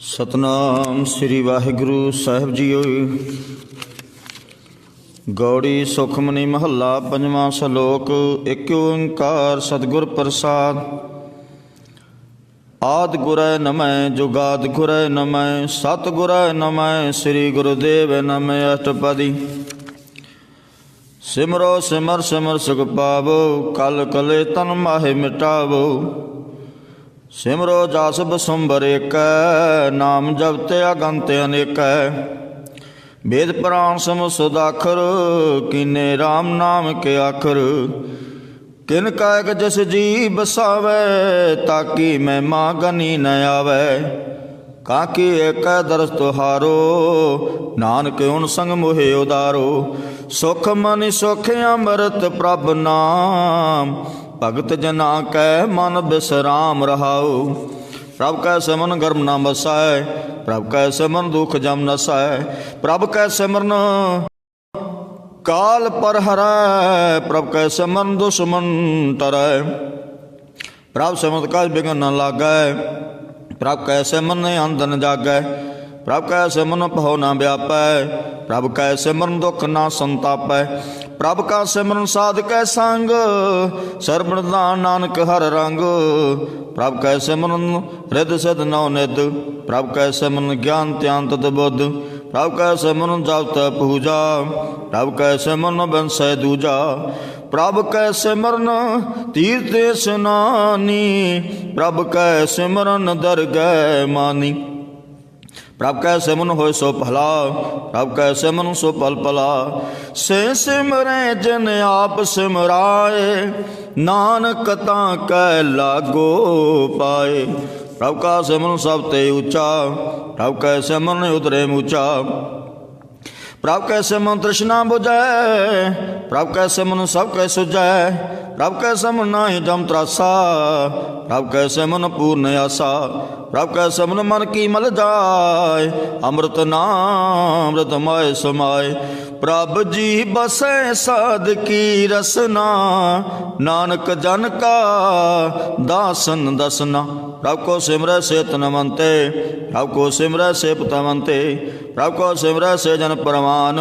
ਸਤਨਾਮ ਸ੍ਰੀ ਵਾਹਿਗੁਰੂ ਸਾਹਿਬ ਜੀਓ। ਗੌੜੀ ਸੁਖਮਨੀ ਮਹੱਲਾ ਪੰਜਵਾਂ ਸ਼ਲੋਕ ਏਕ ਓੰਕਾਰ ਸਤਿਗੁਰ ਪ੍ਰਸਾਦ। ਆਦ ਗੁਰੈ ਨਮੈ, ਜੁਗਾਦ ਗੁਰੈ ਨਮੈ ਸਤ ਗੁਰੈ ਨਮੈ, ਸ੍ਰੀ ਗੁਰੂਦੇਵ ਨਮੈ ਅਸ਼ਟਪਦੀ। ਸਿਮਰੋ ਸਿਮਰ ਸਿਮਰ ਸੁਖ ਪਾਵੋ, ਕਲ ਕਲੇ ਤਨ ਮਾਹਿ ਮਿਟਾਵੋ। ਸਿਮਰੋ ਜਸ ਬਸੰਬਰ ਏਕੈ, ਨਾਮ ਜਪਤੇ ਅਗੰਤ ਅਨੇਕੈ। ਵੇਦ ਪ੍ਰਾਨ ਸਮ ਸੁਦਾਖਰ ਕੀਨੇ RAM ਨਾਮ ਕੇ ਆਖਰ। ਕਿਨ ਕਾਇਕ ਜਸ ਜੀ ਬਸਾਵੇ, ਤਾਕੀ ਮਹਿਮਾ ਗਨੀ ਨ ਆਵੇ। ਕਾਕੀ ਏਕੈ ਦਰਸ ਤੁਹਾਰੋ, ਨਾਨਕ ਹੁਣ ਸੰਗ ਮੋਹਿ ਉਦਾਰੋ। ਸੁਖ ਮਨਿ ਸੁਖ ਅੰਮ੍ਰਿਤ ਪ੍ਰਭ ਨਾਮ। ਭਗਤ ਜਨਾ ਕੈ ਮਨ ਬਿਸਰਾਮ ਰਹਾਉ। ਪ੍ਰਭ ਕੈ ਸਿਮਰਨ ਗਰਮ ਨਾ ਬਸੈ ਪ੍ਰਭ ਕੈ ਸਿਮਰਨ ਦੁਖ ਜਮ ਨਸੈ ਪ੍ਰਭ ਕੈ ਸਿਮਰਨ ਕਾਲ ਪਰ ਹਰੈ, ਪ੍ਰਭ ਕੈ ਸਿਮਰਨ ਦੁਸ਼ਮਨ ਤਰੈ। ਪ੍ਰਭ ਸਿਮਰਤ ਕਾਜ ਬਿਗਨ ਨ ਲਾਗੈ, ਪ੍ਰਭ ਕੈ ਸਿਮਰਨ ਅੰਦਨ ਜਾਗੈ। ਪ੍ਰਭ ਕੈ ਸਿਮਰਨ ਭਉ ਨਾ ਵਿਆਪੈ, ਪ੍ਰਭ ਕੈ ਸਿਮਰਨ ਦੁਖ ਨਾ ਸੰਤਾਪੈ, ਪ੍ਰਭ ਕਾ ਸਿਮਰਨ ਸਾਧ ਕੈ ਸੰਗ, ਸਰਬਣ ਦਾਨ ਨਾਨਕ ਹਰ ਰੰਗ। ਪ੍ਰਭ ਕੈ ਸਿਮਰਨ ਰਿਦ ਸਦ ਨਉ ਨਿਦ ਪ੍ਰਭ ਕੈ ਸਿਮਰਨ ਗਿਆਨ ਧਿਆਨ ਤਤ ਬੁੱਧ। ਪ੍ਰਭ ਕੈ ਸਿਮਰਨ ਜਪ ਪੂਜਾ, ਪ੍ਰਭ ਕੈ ਸਿਮਰਨ ਬੰਸੈ ਦੂਜਾ। ਪ੍ਰਭ ਕੈ ਸਿਮਰਨ ਤੀਰਥ ਇਸਨਾਨੀ ਪ੍ਰਭ ਕੈ ਸਿਮਰਨ ਦਰਗਹਿ ਮਾਨੀ। ਪ੍ਰਭ ਕੈ ਸਿਮਨ ਹੋਏ ਸੋ ਭਲਾ, ਪ੍ਰਭ ਕੈ ਸਿਮਨ ਸੋ ਪਲ ਪਲਾ। ਸੇ ਸਿਮਰੈ ਜਨ ਆਪ ਸਿਮਰਾਏ, ਨਾਨਕ ਤਾਂ ਕੈ ਲਾਗੋ ਪਾਏ। ਪ੍ਰਭ ਕਾ ਸਿਮਰਨ ਸਭ ਤੇ ਉੱਚਾ, ਪ੍ਰਭ ਕੈ ਸਿਮਰਨ ਉਤਰੇ ਮੂਚਾ। ਪ੍ਰਭ ਕੈ ਸਿਮਰਨ ਤ੍ਰਿਸ਼ਨਾ 부ਜੈ ਪ੍ਰਭ ਕੈ ਸਿਮਰਨ ਸਭ ਕੈ ਸੁਜੈ ਪ੍ਰਭ ਕੈ ਸਿਮਰਨ ਨਾਹੀ ਜਮ ਤਰਾਸਾ, ਪ੍ਰਭ ਕੈ ਸਿਮਰਨ ਪੂਰਨ ਆਸਾ, ਪ੍ਰਭ ਕੈ ਸਿਮਰਨ ਮਨ ਕੀ ਮਲ ਜਾਏ, ਅੰਮ੍ਰਿਤ ਨਾਮ ਅੰਮ੍ਰਿਤ ਮਾਇ ਸਮਾਏ। ਪ੍ਰਭ ਜੀ ਬਸੈ ਸਾਧ ਕੀ ਰਸਨਾ, ਨਾਨਕ ਜਨ ਕਾ ਦਾਸਨ ਦਸਨਾ। ਪ੍ਰਭ ਕੋ ਸਿਮਰੈ ਸੇ ਤਨਵੰਤੇ ਪ੍ਰਭ ਕੋ ਸਿਮਰੈ ਸੇ ਪਤਵੰਤੇ ਪ੍ਰਭ ਕੋ ਸਿਮਰੈ ਸੇ ਜਨ ਪਰਮਾਨ,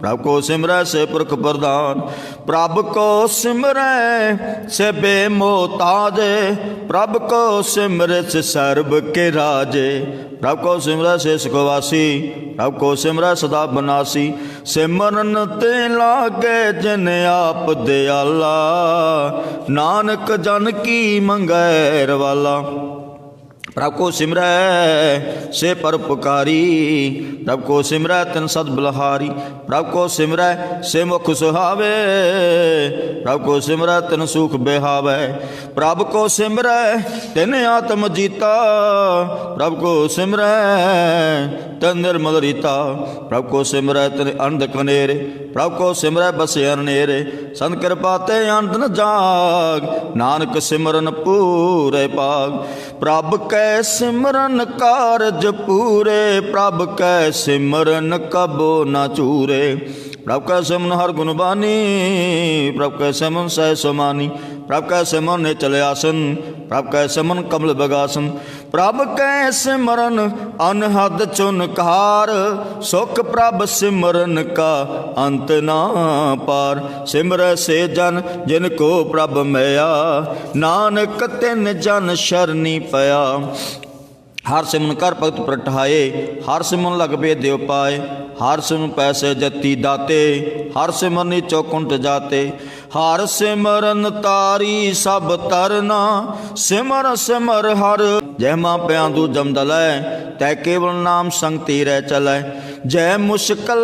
ਪ੍ਰਭ ਕੋ ਸਿਮਰੈ ਸੇ ਪੁਰਖ ਪ੍ਰਦਾਨ ਪ੍ਰਭ ਕੋ ਸਿਮਰੈ ਸੇ ਬੇਮੋਤਾਜੇ, ਪ੍ਰਭ ਕੋ ਸਿਮਰੈ ਸੇ ਸਰਬ ਕੇ ਰਾਜੇ। ਪ੍ਰਭ ਕੋ ਸਿਮਰੈ ਸੇ ਸੁਖਵਾਸੀ ਪ੍ਰਭ ਕੋ ਸਿਮਰੈ ਸਦਾ ਬਨਾਸੀ। ਸਿਮਰਨ ਤੇ ਲਾਗੇ ਜਿਨ ਆਪ ਦਿਆਲਾ, ਨਾਨਕ ਜਨ ਕੀ ਮੰਗੈ ਰਵਾਲਾ। ਪ੍ਰਭ ਕੋ ਸਿਮਰੈ, ਸੇ ਪਰਪਕਾਰੀ ਪ੍ਰਭ ਕੋ ਸਿਮਰੈ, ਤਨ ਸਦ ਬਲਹਾਰੀ। ਪ੍ਰਭ ਕੋ ਸਿਮਰੈ, ਸੇ ਮੁਖ ਸੁਹਾਵੇ। ਪ੍ਰਭ ਕੋ ਸਿਮਰੈ, ਤਨ ਸੁਖ ਬਿਹਾਵੇ। ਪ੍ਰਭ ਕੋ ਸਿਮਰੈ, ਤਿਨ ਆਤਮ ਜੀਤਾ। ਪ੍ਰਭ ਕੋ ਸਿਮਰੈ, ਤਨ ਨਿਰਮਲ ਰੀਤਾ। ਪ੍ਰਭ ਕੋ ਸਿਮਰੈ, ਤਨ ਅੰਧ ਕਨੇਰੇ। ਪ੍ਰਭ ਕੋ ਸਿਮਰੈ, ਬਸੇ ਅਨੇਰੇ। ਸੰਤ ਕਿਰਪਾ ਤੇ ਅੰਤ ਨ ਜਾਗ, ਨਾਨਕ ਸਿਮਰਨ ਪੂਰੇ ਪਾਗ ਪ੍ਰਭ ਕੈ ਸਿਮਰਨ ਕਾਰਜ ਪੂਰੇ, ਪ੍ਰਭ ਕੈ ਸਿਮਰਨ ਕਬੋ ਨਾ ਚੂਰੇ। ਪ੍ਰਭ ਕੈ ਸਿਮਰਨ ਹਰ ਗੁਣ ਬਾਨੀ, ਪ੍ਰਭ ਕੈ ਸਿਮਰਨ ਸਹਿ ਸਮਾਨੀ। ਪ੍ਰਭ ਕੈ ਸਿਮਰਨ ਨੇ ਚਲੇ ਆਸਨ ਪ੍ਰਭ ਕੈ ਸਿਮਰਨ ਕਮਲ ਬਗਾਸਨ। ਪ੍ਰਭ ਕੈ ਸਿਮਰਨ ਅਨਹਦ ਚੁਨਕਾਰ ਸੁਖ ਪ੍ਰਭ ਸਿਮਰਨ ਕਾ ਅੰਤ ਨਾ ਪਾਰ। ਸਿਮਰੈ ਸੇ ਜਨ ਜਿਨ ਕੋ ਪ੍ਰਭ ਮਿਆ, ਨਾਨਕ ਤਿਨ ਜਨ ਸ਼ਰਨੀ ਪਿਆ। ਹਰ ਸਿਮਨ ਕਰ ਭਗਤ ਪ੍ਰਟਾਏ ਹਰ ਸਿਮਨ ਲਗ ਪਏ ਦਿਵ ਪਾਏ। ਹਰ ਸਿਮਨ ਪੈਸੇ ਜਤੀ ਦਾਤੇ, ਹਰ ਸਿਮਰਨੀ ਚੌਕੁੰਟ ਜਾਤੇ। ਹਰ ਸਿਮਰਨ ਤਾਰੀ ਸਭ ਤਰਨਾ, ਸਿਮਰ ਸਿਮਰ ਹਰ। ਜੈ ਮਾ ਪਿਆਂ ਦੂ ਜਮਦਲੈ ਤੈ ਕੇਵਲ ਨਾਮ ਸੰਗ ਤੀਰੈ ਚਲੈ। ਜੈ ਮੁਸ਼ਕਲ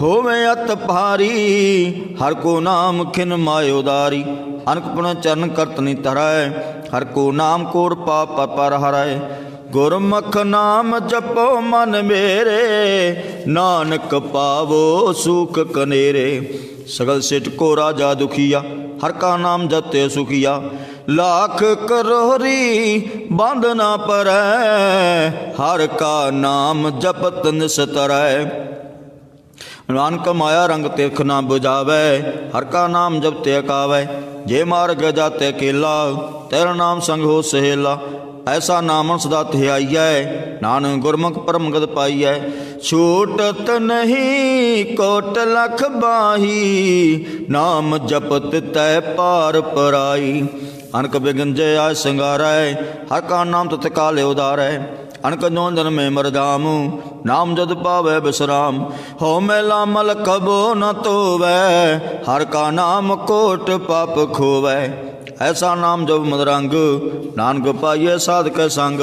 ਹੋਵੇ ਅਤ ਭਾਰੀ, ਹਰ ਕੋ ਨਾਮ ਖਿਨ ਮਾਇਓਦਾਰੀ ਅਨਕਪੁਨ ਚਰਨ ਕਰਤਨੀ ਤਰੈ ਹਰ ਕੋ ਨਾਮ ਕੋਰ ਪਾਪ ਪਰ ਹਰੈ। ਗੁਰਮੁਖ ਨਾਮ ਜਪੋ ਮਨ ਮੇਰੇ, ਨਾਨਕ ਪਾਵੋ ਸੁਖ ਕਨੇਰੇ। ਸਗਲ ਸਿਟ ਕੋ ਰਾਜਾ ਦੁਖੀਆ ਹਰ ਕਾ ਨਾਮ ਜਤੇ ਸੁਖੀਆ ਲੱਖ ਕਰੋਰੀ ਬੰਦ ਨਾ ਪਰੈ ਹਰ ਕਾ ਨਾਮ ਜਪਤ ਨਿਸਤਰੈ ਨਾਨਕ ਮਾਇਆ ਰੰਗ ਤਿਰਖ ਨਾ 부ਝਾਵੇ ਹਰ ਕਾ ਨਾਮ ਜਪਤੇ ਕਾਵੇ ਜੇ ਮਾਰਗ ਜਾਤੇ ਕੇਲਾ ਤੇਰਾ ਨਾਮ ਸੰਗ ਹੋ ਸਹੇਲਾ ਐਸਾ ਨਾਮਨ ਸਦਾ ਧਿਆਈਐ ਨਾਨਕ ਗੁਰਮੁਖ ਪਰਮਗਤ ਪਾਈਐ। ਛੂਟਤ ਨਹੀਂ ਕੋਟ ਲਖ ਬਾਹੀ, ਨਾਮ ਜਪਤ ਤੈ ਪਾਰ ਪਰਾਈ। ਅਨਕ ਬਿਗਨ ਜੈ ਆਇ ਸੰਗਾਰੈ, ਹਰ ਕਾ ਨਾਮ ਤਤ ਕਾਲੇ ਉਦਾਰੈ ਅਨਕ ਜੋਨ ਜਨ ਮੇ ਮਰ ਨਾਮ ਜਦ ਪਾਵੇ ਬਿਸਰਾਮ। ਹੋ ਮੈਲਾ ਮਲ ਕਬੋ ਨ ਤੋਵੈ, ਹਰ ਕਾ ਨਾਮ ਕੋਟ ਪਾਪ ਖੋਵੈ। ਐਸਾ ਨਾਮ ਜਬ ਮਦਰੰਗ, ਨਾਨਕ ਪਾਈਏ ਸਾਧਕ ਸੰਗ।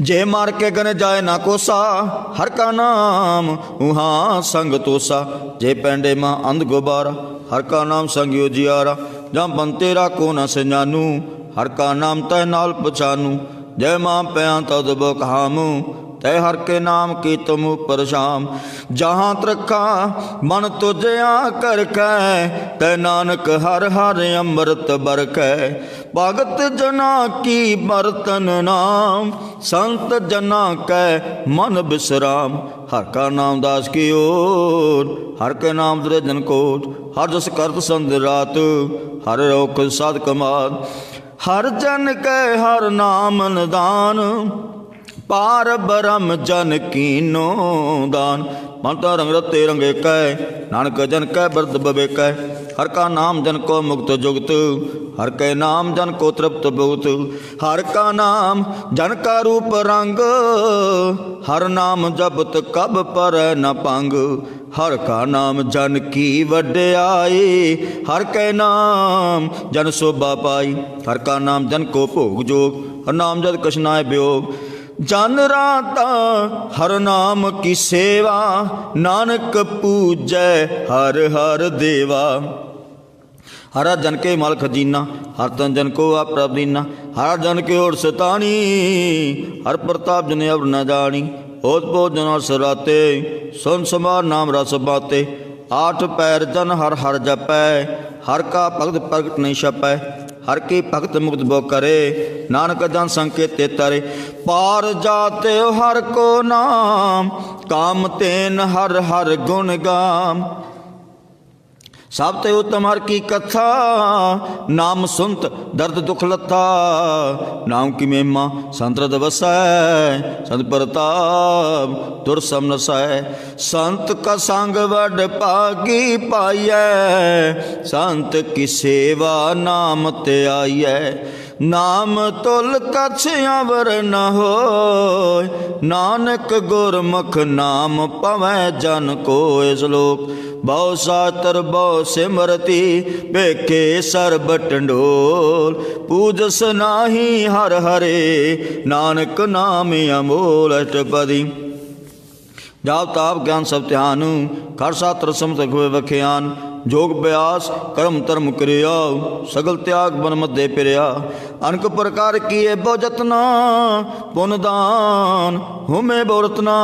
ਜੇ ਮਾਰ ਕੇ ਗਨ ਜਾਏ ਨਾ ਕੋਸਾ, ਹਰ ਕਾ ਨਾਮ ਉਹਾਂ ਸੰਗ ਤੋਸਾ। ਜੇ ਪੈਂਡੇ ਮਾ ਅੰਧ ਗੁਬਾਰਾ, ਹਰ ਕਾ ਨਾਮ ਸੰਗਿਓ ਜਿਆਰਾ। ਜਾਂ ਬੰਤੇ ਤੇਰਾ ਕੋ ਨ ਸਜਾਨੂ, ਹਰ ਕਾ ਨਾਮ ਤੈ ਨਾਲ ਪਛਾਨੂ। ਜੈ ਮਾਂ ਪਿਆ ਤਦ ਬਕਾਮੂ ਤੈ ਹਰ ਕੇ ਨਾਮ ਕੀ ਤੁਮ ਉਪਰ ਸ਼ਾਮ। ਜਹਾਂ ਤਰਖਾ ਮਨ ਤੁਝਿਆ ਕਰ ਕੈ ਤੈ ਨਾਨਕ ਹਰ ਹਰ ਅੰਮ੍ਰਿਤ ਬਰਕੈ। ਭਗਤ ਜਨਾ ਕੀ ਬਰਤਨ ਨਾਮ, ਸੰਤ ਜਨਾ ਕੈ ਮਨ ਬਿਸਰਾਮ। ਹਰ ਕਾ ਨਾਮ ਦਾਸ ਕੀ ਓਰ, ਹਰ ਕੇ ਨਾਮ ਦਰੇ ਜਨ ਕੋਟ। ਹਰ ਜਸ ਕਰਤ ਸੰਧ ਰਾਤ, ਹਰ ਰੋਖ ਸਾਧ ਕਮਾਦ। ਹਰ ਜਨ ਕੈ ਹਰ ਨਾਮ ਨਿਦਾਨ ਪਾਰ ਬ੍ਰਹਮ ਜਨ ਕੀਨੋ ਦਾਨ ਮਨ ਤਾਂ ਰੰਗ ਰਤੇ ਰੰਗੇ ਕੈ ਨਾਨਕ ਜਨ ਕੈ ਬਰਦ ਬਵੇ ਕੈ ਹਰ ਕਾ ਨਾਮ ਜਨ ਕੋ ਮੁਕਤ ਜੁਗਤ ਹਰ ਕੈ ਨਾਮ ਜਨ ਕੋ ਤ੍ਰਿਪਤ ਬੁਗਤ ਹਰ ਕਾ ਨਾਮ ਜਨ ਕਾ ਰੂਪ ਰੰਗ ਹਰ ਨਾਮ ਜਪਤ ਕਬ ਪਰ ਨ ਪੰਗ ਹਰ ਕਾ ਨਾਮ ਜਨ ਕੀ ਵਡਿਆਈ ਹਰ ਕੈ ਨਾਮ ਜਨ ਸੋਭਾ ਪਾਈ ਹਰ ਕਾ ਨਾਮ ਜਨ ਕੋ ਭੋਗ ਜੋਗ ਹਰ ਨਾਮ ਜਦ ਕਛਨਾਏ ਬਿਯੋਗ ਜਨ ਰਾਤਾ ਹਰ ਨਾਮ ਕੀ ਸੇਵਾ, ਨਾਨਕ ਪੂਜੈ ਹਰ ਹਰ ਦੇਵਾ। ਹਰਾ ਜਨ ਕੇ ਮਲ ਖਜ਼ੀਨਾ ਹਰ ਤਨ ਜਨ ਕੋ ਆਪ ਪ੍ਰਭ ਹਰ ਜਨ ਕੇ ਔਰ ਸਤਾਣੀ, ਹਰ ਪ੍ਰਤਾਪ ਜਨ ਅਵਰ ਨ ਜਾਣੀ। ਹੋਤ ਬੋਧ ਜਨ ਸਰਾਤੇ, ਸੁਨ ਸਮਾਰ ਨਾਮ ਰਸ ਬਾਤੇ। ਆਠ ਪੈਰ ਜਨ ਹਰ ਹਰ ਜਪੈ, ਹਰ ਕਾ ਭਗਤ ਪ੍ਰਗਟ ਨਹੀਂ ਛਪੈ। ਹਰ ਕੀ ਭਗਤ ਮੁਕਤ ਬੋ ਕਰੇ, ਨਾਨਕ ਜਨ ਸੰਕੇਤ ਤੇ ਤਰੇ। ਪਾਰ ਜਾਤੇ ਹਰ ਕੋ ਨਾਮ, ਕਾਮ ਤੇਨ ਹਰ ਹਰ ਗੁਣ ਗਾਮ। ਸਭ ਤੇ ਉਤਮ ਹਰ ਕੀ ਕਥਾ, ਨਾਮ ਸੁਨਤ, ਦਰਦ ਦੁਖ ਲੱਥਾ। ਨਾਮ ਕੀ ਮਹਿਮਾ ਸੰਤਰਦ ਵਸੈ, ਸੰਤ ਪ੍ਰਤਾਪ ਦੁਰ ਸਮ ਨਸੈ ਸੰਤ ਕਾ ਸੰਗ ਵਡ ਭਾਗੀ ਪਾਈਐ, ਸੰਤ ਕੀ ਸੇਵਾ ਨਾਮ ਤੇ ਆਈਐ। ਨਾਮ ਤੁਲ ਕਛ ਅਵਰ ਨ ਹੋਇ, ਨਾਨਕ ਗੁਰਮੁਖ ਨਾਮ ਪਵੈ ਜਨ ਕੋਇ ਸ਼ਲੋਕ। ਬਹੁ ਸਾਤਰ, ਬਹੁ ਸਿਮਰਤੀ ਭੇਖੇ ਸਰਬ ਟੰਡੋਲ ਪੂਜਸ ਨਾਹੀ ਹਰ ਹਰੇ, ਨਾਨਕ ਨਾਮ ਅਮੋਲ ਅਸ਼ਟਪਦੀ। ਜਾਪ ਤਾਪ ਗਿਆਨ ਸਭ ਧਿਆਨ ਕਰ ਸਾਤਰ ਸਮਤ ਵਖਿਆਨ। ਜੋਗ ਬਿਆਸ, ਕਰਮ ਧਰਮ ਕਰਿਆ, ਸਗਲ ਤਿਆਗ ਬਨ ਮੱਦੇ ਪਿਰਿਆ। ਅਨਕ ਪ੍ਰਕਾਰ ਕੀਏ ਬਹੁ ਜਤਨਾ, ਪੁਨ ਦਾਨ, ਹੁਮੇ ਬੋਰਤਨਾ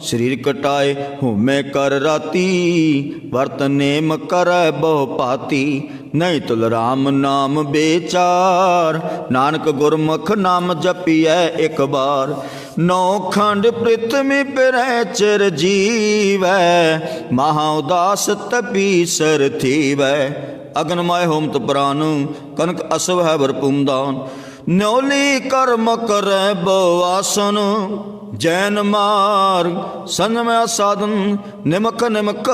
ਸਰੀਰ ਕਟਾਏ, ਹੁਮੇ ਕਰ ਰਾਤੀ ਵਰਤਨੇ ਮਕਰੈ ਬਹੁ ਪਾਤੀ ਨਹੀਂ ਤੁਲ ਰਾਮ ਨਾਮ ਬੇਚਾਰ। ਨਾਨਕ ਗੁਰਮੁਖ ਨਾਮ ਜਪੀਐ ਇੱਕ ਬਾਰ ਨੌ ਖੰਡ ਪ੍ਰਿਥਵੀ ਪਿਰੈ ਚਿਰ ਜੀਵੈ। ਮਹਾ ਉਦਾਸ ਤਪੀ ਸਰ ਥੀਵੈ। ਅਗਨ ਮਾਇ ਹੋਮ ਤ ਪ੍ਰਾਨ, ਕਨਕ ਅਸਵ ਹੈ ਵਰਪੁੰਦਾਨ। ਨੌਲੀ ਕਰਮ ਕਰੈ ਬੋ ਜੈਨ ਮਾਰਗ ਸੰਜਮੈ ਸਾਧਨ, ਨਿਮਕ ਨਿਮਕ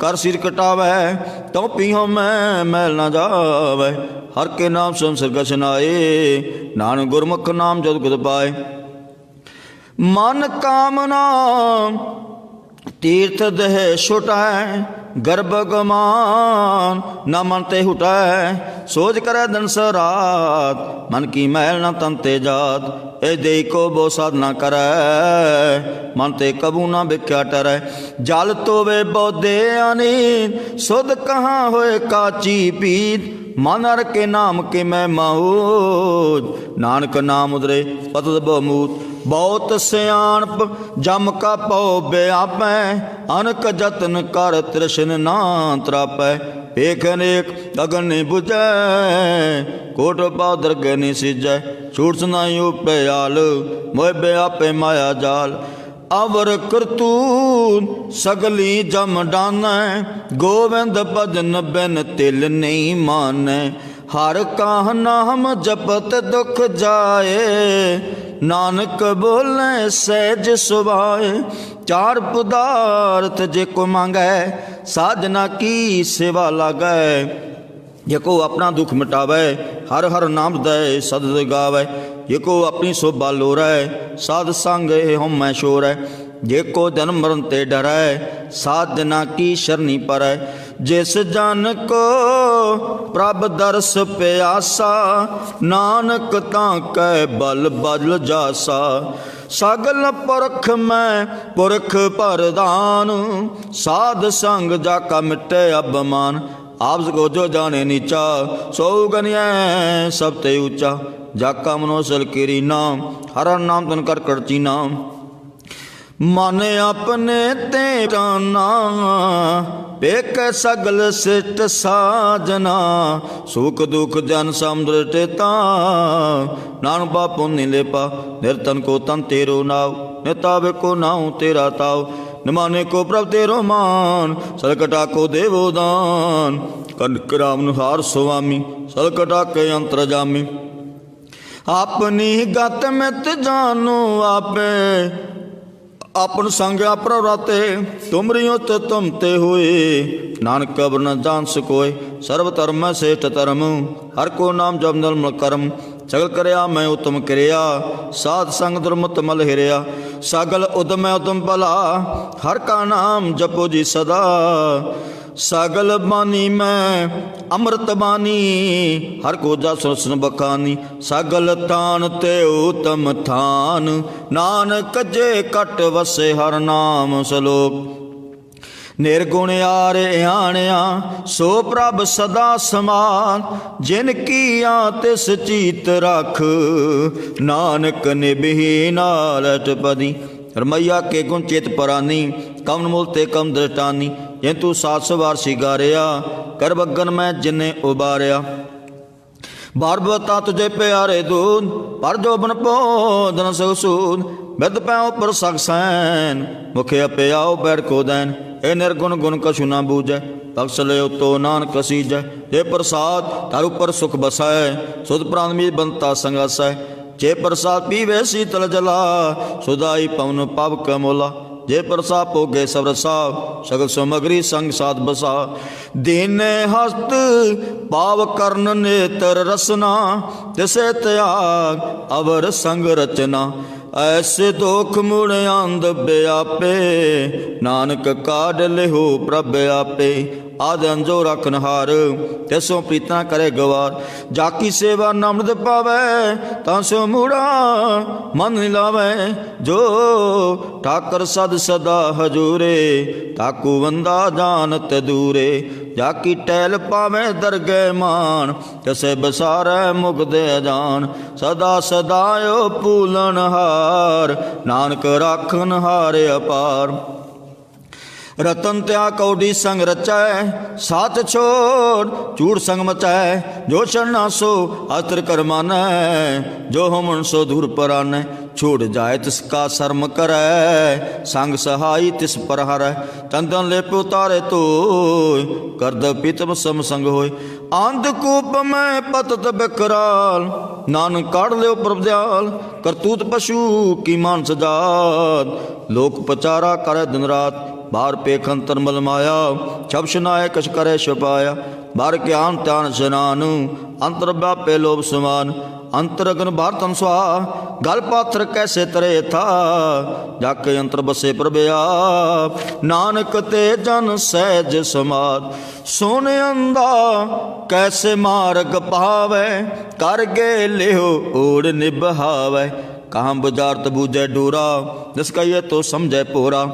ਕਰ ਸਿਰ ਕਟਾਵੈ, ਤਉ ਪੀਹੋ ਮੈਂ ਮੈਲ ਨਾ ਜਾਵੈ। ਹਰ ਕੇ ਨਾਮ ਸੁਨ ਸਰਗਸ ਨਾਨਕ ਗੁਰਮੁਖ ਨਾਮ ਜਦ ਗੁਦ ਪਾਏ। ਮਨ ਕਾਮਨਾ ਤੀਰਥ ਦੇਹ ਛੁਟੈ ਗਰਭ ਗਮਾਨ ਨਾ ਮਨ ਤੇ ਹੁਟੈ ਸੋਚ ਕਰੈ ਦਨਸ ਰਾਤ ਮਨ ਕੀ ਮੈਲ ਨਾ ਤਨ ਤੇ ਜਾਤ, ਇਹ ਦੇ ਕੋ ਬੋ ਸਾਧਨਾ ਕਰੈ, ਮਨ ਤੇ ਕਬੂ ਨਾ ਵਿਖਿਆ ਟਰੈ। ਜਲ ਤੋਵੇ ਬੋਦੇ ਅਨੀ ਸੁਧ ਕਹਾਂ ਹੋਏ ਕਾਚੀ ਪੀਤ, ਮਨ ਹਰ ਕੇ ਨਾਮ ਕੇ ਮੈਂ ਮਾਹੂਜ ਨਾਨਕ ਨਾਮ ਉਦਰੇ ਪਤਤ ਬਮੂਤ ਬਹੁਤ ਸਿਆਣਪ, ਜਮ ਕਾ ਪਉ ਬਿਆਪੈ, ਅਨਕ ਜਤਨ ਕਰ ਤ੍ਰਿਸ਼ਨ ਨਾ ਤਰਾਪੈ। ਵੇਖ ਅਨੇਕ ਅਗਨ ਨਹੀਂ 부ਜੈ ਕੋਟ ਪਾ ਦਰਗਹਿ ਨਹੀਂ ਸਿਜੈ ਛੂਟ ਸੁਨਾਈ ਉਪਿਆਲ ਮੋਇ ਬਿਆਪੇ ਮਾਇਆ ਜਾਲ। ਅਵਰ ਕਰਤੂ ਸਗਲੀ ਜਮ ਡਾਨੈ, ਗੋਵਿੰਦ ਭਜਨ ਬਿਨ ਤਿਲ ਨਹੀਂ ਮਾਨੈ। ਹਰ ਕਾਹ ਨਾਮ ਜਪਤ ਦੁਖ ਜਾਏ ਨਾਨਕ ਬੋਲੇ ਸਹਿਜ ਸੁਭਾਏ, ਚਾਰ ਪਦਾਰਥ ਜੇ ਕੋ ਮੰਗੈ, ਸਾਜਨਾ ਕੀ ਸੇਵਾ ਲਾਗੈ। ਜੇ ਕੋ ਆਪਣਾ ਦੁੱਖ ਮਿਟਾਵੇ, ਹਰ ਹਰ ਨਾਮ ਦੈ ਸਦ ਗਾਵੇ। ਜੇ ਕੋ ਆਪਣੀ ਸੋਭਾ ਲੋਰੈ, ਸਾਧ ਸੰਗ ਹਉਮੈ ਸ਼ੋਰੈ ਜੇ ਕੋ ਜਨਮ ਮਰਨ ਤੇ ਡਰੈ, ਸਾਧਨਾ ਕੀ ਸ਼ਰਨੀ ਪਰੈ। ਜਿਸ ਜਨ ਕੋ ਪ੍ਰਭ ਦਰਸ ਪਿਆਸਾ, ਨਾਨਕ ਤਾਂ ਕੈ ਬਲ ਬਦਲ ਜਾਸਾ। ਸਗਲ ਪੁਰਖ ਮੈਂ ਪੁਰਖ ਪਰਦਾਨ, ਸਾਧ ਸੰਗ ਜਾ ਕਾ ਮਿਟੇ ਅਬਮਾਨ ਆਪਸ ਕੋ ਜੋ ਜਾਣੇ ਨੀਚਾ, ਸੋ ਗਨਿਐ ਸਭ ਤੇ ਉੱਚਾ। ਜਾ ਕਾ ਮਨੋਸਲ ਕੀਰੀ ਨਾਮ ਹਰਨ ਨਾਮ ਤਨ ਕਰ ਕਰਚੀ ਨਾਮ ਮਨ ਆਪਣੇ ਤੇ ਜਾਨਾ ਪੇਕ ਸਗਲ ਸਿੱਟ ਸਾਜਨਾ। ਸੁਖ ਦੁਖ ਜਨ ਸਮੁੰਦਰ ਟੇਤਾ ਨਾਨ ਬਾਪੁ ਨਿਲੇਪਾ ਨਿਰਤਨ ਕੋ ਤਨ ਤੇਰੋ ਨਾਉ ਨਿਤਾਵੇ ਕੋ ਨਾਉ ਤੇਰਾ ਤਾਉ। ਨਿਮਾਨੇ ਕੋ ਪ੍ਰਭ ਤੇਰੋ ਮਾਨ, ਸਲਕਟਾ ਕੋ ਦੇਵੋ ਦਾਨ। ਕਨਕ ਰਾਮ ਨੂੰ ਹਾਰ ਸੁਆਮੀ, ਸਲਕਟਾ ਕੇ ਅੰਤਰ ਜਾਮੀ। ਆਪਣੀ ਗਤ ਮਿਤ ਜਾਨੋ ਆਪੇ ਆਪਨ ਸੰਗ ਆਪਰ ਰਾਤੇ ਤੁਮਰਿਓ ਤੇ ਤੁਮ ਤੇ ਹੋਏ। ਨਾਨਕ ਕਬਰ ਨ ਜਾਣ ਸਕੋਏ ਸਰਬ ਧਰਮ ਮੈਂ ਸੇਠ ਧਰਮ, ਹਰ ਕੋ ਨਾਮ ਜਪ ਮਲ ਕਰਮ। ਸਗਲ ਕਰਿਆ, ਮੈਂ ਉਤਮ ਕਰਿਆ, ਸਾਧ ਸੰਗ ਦੁਰਮਤ ਮਲ ਹਿਰਿਆ। ਸਗਲ ਉਦਮ ਉਦਮ ਭਲਾ, ਹਰ ਕਾ ਨਾਮ ਜਪੋ ਜੀ ਸਦਾ। ਸਗਲ ਬਾਣੀ ਮੈਂ, ਅੰਮ੍ਰਿਤ ਬਾਣੀ, ਹਰ ਕੋ ਜਸ ਸੁਨ ਬਖਾਨੀ। ਸਗਲ ਤਾਨ ਤੇ ਉਤਮ ਥਾਨ, ਨਾਨਕ ਜੇ ਕਟ ਵਸੇ ਹਰ ਨਾਮ ਸਲੋਕ ਨਿਰਗੁਣ ਆਰੇ ਆਣਿਆ ਸੋ ਪ੍ਰਭ ਸਦਾ ਸਮਾਨ। ਜਿਨ ਕੀਆ ਤਿਸ ਚੀਤ ਰਖ, ਨਾਨਕ ਨਿਭੀ ਨਾਲਟ ਪਦੀ ਰਮਈਆ ਕੇ ਗੁਣ ਚੇਤ ਪਰਾਨੀ, ਕਮਨ ਮੁਲ ਤੇ ਕਮ ਦ੍ਰਿਸ਼ਟਾਨੀ। ਜੇ ਤੂੰ ਸਾਤ ਸਵਾਰ ਸਿਗਾਰਿਆ, ਕਰ ਬੱਗਨ ਮੈਂ ਜਿਨੇ ਉਬਾਰਿਆ। ਬਾਰਬਤਾ ਤੁਝੇ ਪਿਆਰੇ ਦੂਨ, ਪਰ ਜੋ ਬਨ ਪੋਦਨ ਸੂਨ ਬਿਦ ਪੈ ਉਪਰ ਸਖਸੈਨ ਮੁਖੇ ਪਿਆਉ ਬੈਠ ਕੋ ਦੈਨ, ਇਹ ਨਿਰਗੁਣ ਗੁਣ ਕਛੁ ਨਾ ਬੂਝੈ ਬਖਸ਼ ਲਿਓ ਤੋ ਨਾਨਕ ਸੀਜੈ, ਜੇ ਪ੍ਰਸਾਦ ਤਰ ਉਪਰ ਸੁਖ ਬਸੈ, ਸੁਧ ਪ੍ਰਾਨ ਮੀ ਬੰਤਾ ਸੰਗਸੈ, ਜੇ ਪ੍ਰਸਾਦ ਪੀਵੇ ਸੀਤਲ ਜਲਾ ਸੁਦਾਈ ਪਵਨ ਪਵ ਕਮੋਲਾ ਜੇ ਪ੍ਰਸਾ ਭੋਗੇ ਸਬਰ ਸਗਲ ਸਮਗਰੀ ਸੰਗ ਸਾਧ ਬਸਾ। ਦੀਨੇ ਹਸਤ ਪਾਵ ਕਰਨ ਨੇਤਰ ਰਸਨਾ, ਤਿਸੇ ਤਿਆਗ ਅਵਰ ਸੰਗ ਰਚਨਾ। ਐਸੇ ਦੋਖ ਮੁੜ ਆਂਦ ਬਿਆਪੇ, ਨਾਨਕ ਕਾਢ ਲਿਹੋ ਪ੍ਰਭ ਆਪੇ। ਆਦ ਅੰਜੋ ਰਖਨ ਹਾਰ, ਤਿਸੋ ਪ੍ਰੀਤਾਂ ਕਰੇ ਗਵਾਰ। ਜਾ ਕੀ ਸੇਵਾ ਨਾਮਦ ਪਾਵੇ, ਤਾਂ ਸੋ ਮੂੜਾ ਮਨ ਲਾਵੇ। ਜੋ ਠਾਕਰ ਸਦ ਸਦਾ ਹਜੂਰੇ, ਤਾਕੂ ਵੰਦਾ ਜਾਣਤ ਦੂਰੇ। ਜਾ ਕੀ ਟੈਲ ਪਾਵੇ ਦਰਗਹਿ ਮਾਨ, ਤਿਸੇ ਬਸਾਰੈ ਮੁਗਦੇ ਜਾਣ ਸਦਾ ਸਦਾਇਓ ਪੂਲਨ ਹਾਰ, ਨਾਨਕ ਰਾਖਨ ਹਾਰ ਅਪਾਰ। ਰਤਨ ਤਿਆ ਕੌਡੀ ਸੰਗ ਰਚੈ, ਸਾਥ ਛੋੜ ਚੂੜ ਸੰਗ ਮਚੈ, ਜੋ ਚਰਨਾ ਸੋ ਅਤਰ ਕਰਮਾਨੈ ਜੋ ਹਮਨ ਸੋ ਦੂਰ ਪਰਾਨੈ, ਛੋੜ ਜਾਏ ਤਿਸ ਕਾ ਸ਼ਰਮ ਕਰੈ, ਸੰਗ ਸਹਾਈ ਤਿਸ ਪਰ ਹਰੈ ਤੰਦਨ ਲੈ ਪੁਤਾਰੇ ਤੋਇ ਕਰਦ ਪਿਤਮ ਸਮ ਸੰਗ ਹੋਏ ਅੰਧ ਕੂਪ ਮੈਂ ਪਤਤ ਬਿਕਰਾਲ, ਨਾਨਕ ਕਾੜ ਲਿਓ ਪ੍ਰਭਦਿਆਲ ਕਰਤੂਤ ਪਸ਼ੂ ਕੀ ਮਾਨ ਸਜਾਤ ਲੋਕ ਪਚਾਰਾ ਕਰੈ ਦਿਨ ਰਾਤ ਬਾਹਰ ਪੇਖਨ ਤਰਮਲ ਮਾਇਆ ਛਬ ਸੁਨਾਏ ਕਛ ਕਰੇ ਛਪਾਇਆ। ਬਾਹਰ ਗਿਆਨ ਧਿਆਨ ਜਨਾਨ, ਅੰਤਰ ਵਿਆਪੇ ਲੋਭ ਸਮਾਨ। ਅੰਤਰ ਅਗਨ ਬਾਹਰ ਤਨ ਸੁਆ, ਗਲ ਪਾਥਰ ਕੈਸੇ ਤਰੇ ਥਾ। ਜਾ ਕੇ ਅੰਤਰ ਬਸੇ ਪ੍ਰਭਿਆ, ਨਾਨਕ ਤੇ ਜਨ ਸਹਿਜ ਸਮਾਦ। ਸੋਨ ਅੰਦਾ ਕੈਸੇ ਮਾਰਗ ਪਾਵੇ ਕਰ ਗੇ ਲਿਓ ਓੜ ਨਿਭਾਵੇ। ਕਾਮ ਬੁਝਾਰਤ ਬੂਝੈ ਡੋਰਾ ਜਿਸ ਕਹੀਏ ਤੋ ਸਮਝੈ ਪੋਰਾ।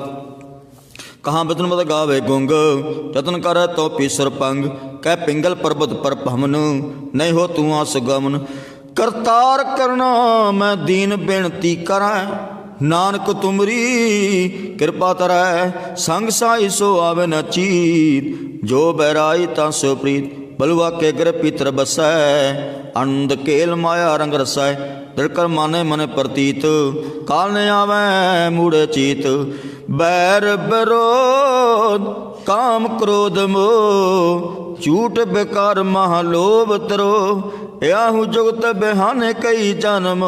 ਕਹਾਂ ਬਤਨ ਮਤ ਗਾਵੇ ਗੁੰਗ, ਜਤਨ ਕਰੈ ਤੋ ਪੀਸਰ ਪੰਗ, ਕਹਿ ਪਿੰਗਲ ਪਰਬਤ ਪਰ ਭਮਨ ਨਹੀਂ ਹੋ ਤੂੰ ਆਸ ਗਮਨ ਕਰਤਾਰ ਕਰਨਾ ਮੈਂ ਦੀਨ ਬੇਨਤੀ ਕਰਾਂ, ਨਾਨਕ ਤੁਮਰੀ ਕਿਰਪਾ ਤਰੈ, ਸੰਗ ਸਾਈ ਸੋ ਆਵੇ ਨ ਜੋ ਬਹਿਰਾਈ ਤਾਂ ਸੋ ਪ੍ਰੀਤ ਬਲਵਾ ਕੇ ਗਰ ਪਿਤਰ ਬਸੈ ਅਨੰਦ ਕੇਲ ਮਾਇਆ ਰੰਗ ਰਸੈ ਤਿਰਕਰ ਮਾਨੇ ਮਨੇ ਪ੍ਰਤੀਤ, ਕਾਲ ਨ ਆਵੈ ਮੂੜੇ ਚੀਤ ਬੈਰ ਬਰੋਧ ਕਾਮ ਕ੍ਰੋਧ ਮੋ ਝੂਠ ਬੇਕਾਰ ਮਹਾ ਲੋਭ ਤਰੋ। ਆਹੂ ਜੁਗਤ ਬਿਹਾਨੇ ਕਈ ਜਨਮ,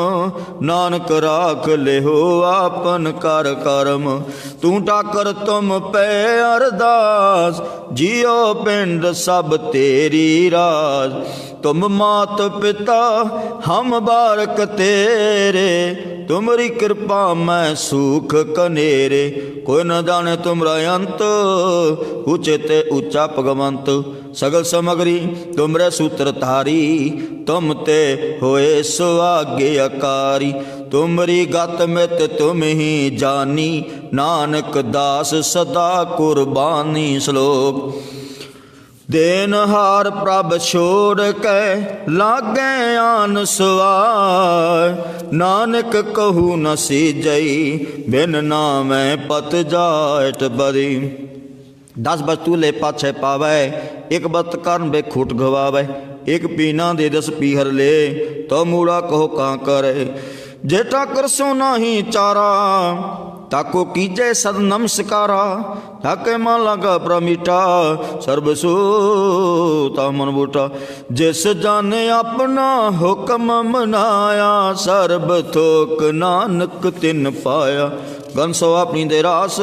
ਨਾਨਕ ਰਾਖ ਲਿਹੋ ਆਪਨ ਕਰ ਕਰਮ। ਤੂੰ ਟਾਕਰ ਤੁਮ ਪੈ ਅਰਦਾਸ ਜਿਉ ਪਿੰਡ ਸਭ ਤੇਰੀ ਰਾਜ। ਤੁਮ ਮਾਤ ਪਿਤਾ, ਹਮ ਬਾਰਕ ਤੇਰੇ। ਤੁਮਰੀ ਕਿਰਪਾ ਮੈਂ ਸੁਖ ਕਨੇਰੇ। ਕੋਈ ਨਾ ਜਾਣੇ ਤੁਮਰਾ ਅੰਤ, ਉਚੇ ਤੇ ਉੱਚਾ ਭਗਵੰਤ। ਸਗਲ ਸਮਗਰੀ, ਤੁਮਰੇ ਸੂਤਰ ਧਾਰੀ। ਤੁਮ ਤੇ ਹੋਏ ਸੁਆਗੇ ਅਕਾਰੀ ਤੁਮਰੀ ਗਤ ਮਿਤ ਤੁਮ ਹੀ ਜਾਨੀ। ਨਾਨਕ ਦਾਸ ਸਦਾ ਕੁਰਬਾਨੀ ਸ਼ਲੋਕ। ਦੇਨ ਹਾਰ ਪ੍ਰਭ ਛੋੜ ਕੇ ਲਾਗੇ ਆਨ ਸਵਾਰ। ਨਾਨਕ ਕਹੂ ਨ ਸੀਜਈ ਬਿਨ ਨਾਮੈ ਪਤ ਜਾਟ ਬਰੀ। ਦਸ ਬਸਤੂ ਲੈ ਪਾਛੇ ਪਾਵੈ, ਇੱਕ ਬਤ ਕਰਨ ਬੇ ਖੁੱਟ ਗਵਾਵੈ, ਇੱਕ ਪੀਨਾ ਦੇ ਦਸ ਪੀਹਰ ਲੇ, ਤੋ ਮੂੜਾ ਕਹੋ ਕਾਂ ਕਰੇ। ਜੇਟਾ ਕਰਸੋ ਨਾਹੀ ਚਾਰਾ ਤਾਕੋ ਕੀਜੈ ਸਦ ਨਮਸਕਾਰਾ ਤਾਕੇ ਮਨ ਲਗਾ ਪ੍ਰਮਿਟਾ ਸਰਬ ਸੋ ਤਾ ਮਨ ਬੂਟਾ ਜਿਸ ਜਾਣੇ ਆਪਣਾ ਹੁਕਮ ਮਨਾਇਆ ਸਰਬ ਥੋਕ ਨਾਨਕ ਤਿਨ ਪਾਇਆ ਗੰਸੋ ਆਪਣੀ ਦੇ ਰਾਸ